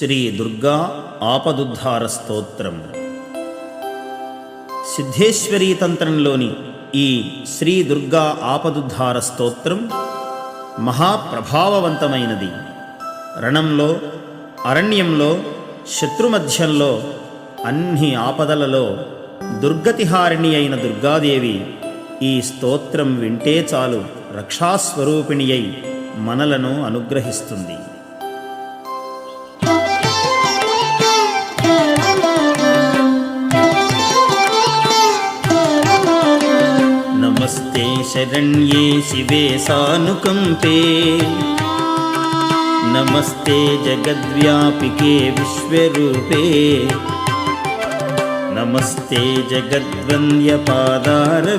శ్రీ దుర్గా ఆపదుద్ధార స్తోత్రం. సిద్ధేశ్వరీ తంత్రంలోని ఈ శ్రీ దుర్గా ఆపదుద్ధార స్తోత్రం మహాప్రభావవంతమైనది. రణంలో అరణ్యంలో శత్రుమధ్యంలో అన్ని ఆపదలలో దుర్గతిహారిణి అయిన దుర్గాదేవి ఈ స్తోత్రం వింటే చాలు రక్షాస్వరూపిణి అయి మనలను అనుగ్రహిస్తుంది. నమస్తే శరణ్యే శివే సానుకంపే నమస్తే జగద్వ్యాపికే విశ్వరూపే నమస్తే జగద్వంద్యపాదార